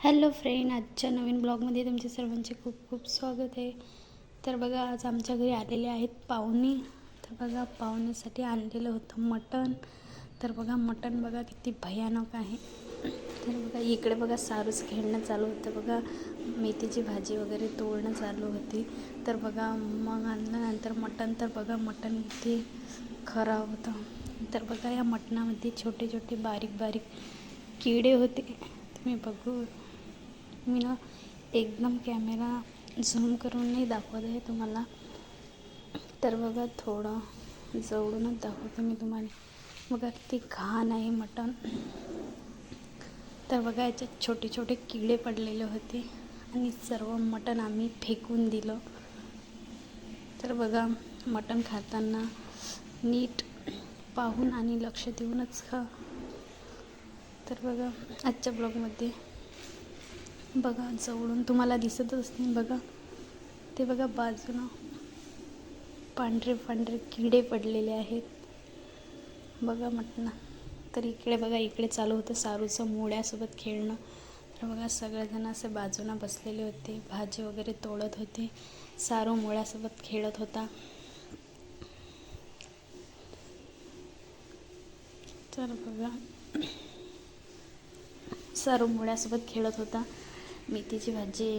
Hello friend आजच्या नवीन ब्लॉगमध्ये तुमचे सर्वांचे खूप खूप स्वागत आहे. तर बघा आज आमच्या घरी आलेले आहेत पाहुणे. तर बघा पाहुण्यासाठी आणलेलं होतं मटण. तर बघा मटण बघा किती भयानक आहे. तर बघा इकडे बघा सारूच खेळणं चालू होतं. बघा मेथीची भाजी वगैरे तोडणं चालू होती. तर बघा मग आणल्यानंतर मटण तर बघा मटण इथे खराब होतं. तर बघा या मटणामध्ये छोटे छोटे बारीक बारीक किडे होते. तुम्ही बघू. मी ना एकदम कॅमेरा झूम करून नाही दाखवत आहे तुम्हाला. तर बघा थोडं जवळूनच दाखवते मी तुम्हाला. बघा किती घाण आहे मटण. तर बघा याच्यात छोटे छोटे किडे पडलेले होते आणि सर्व मटण आम्ही फेकून दिलं. तर बघा मटण खाताना नीट पाहून आणि लक्ष देऊनच खा. तर बघा आजच्या ब्लॉगमध्ये बघा जवळून तुम्हाला दिसतच नाही बघा. ते बघा बाजूनं पांढरे पांढरे किडे पडलेले आहेत. बघा म्हटलं तर इकडे बघा इकडे चालू होतं सारूचं मुळ्यासोबत खेळणं. तर बघा सगळेजण असे बाजूनं बसलेले होते. भाजी वगैरे तोडत होते. सारू मोळ्यासोबत खेळत होता. तर बघा सारू मुळ्यासोबत खेळत होता. मेथीची भाजी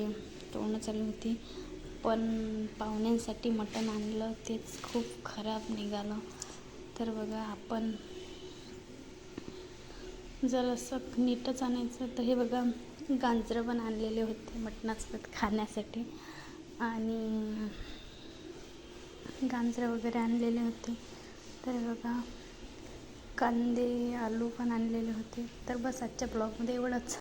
तोडणं चालू होती. पण पाहुण्यांसाठी मटण आणलं तेच खूप खराब निघालं. तर बघा आपण जर असं नीटच आणायचं तर हे बघा गाजरं पण आणलेले होते मटणासोबत खाण्यासाठी. आणि गाजरं वगैरे आणलेले होते. तर बघा कांदे आलू पण आणलेले होते. तर बस आजच्या ब्लॉगमध्ये एवढंच.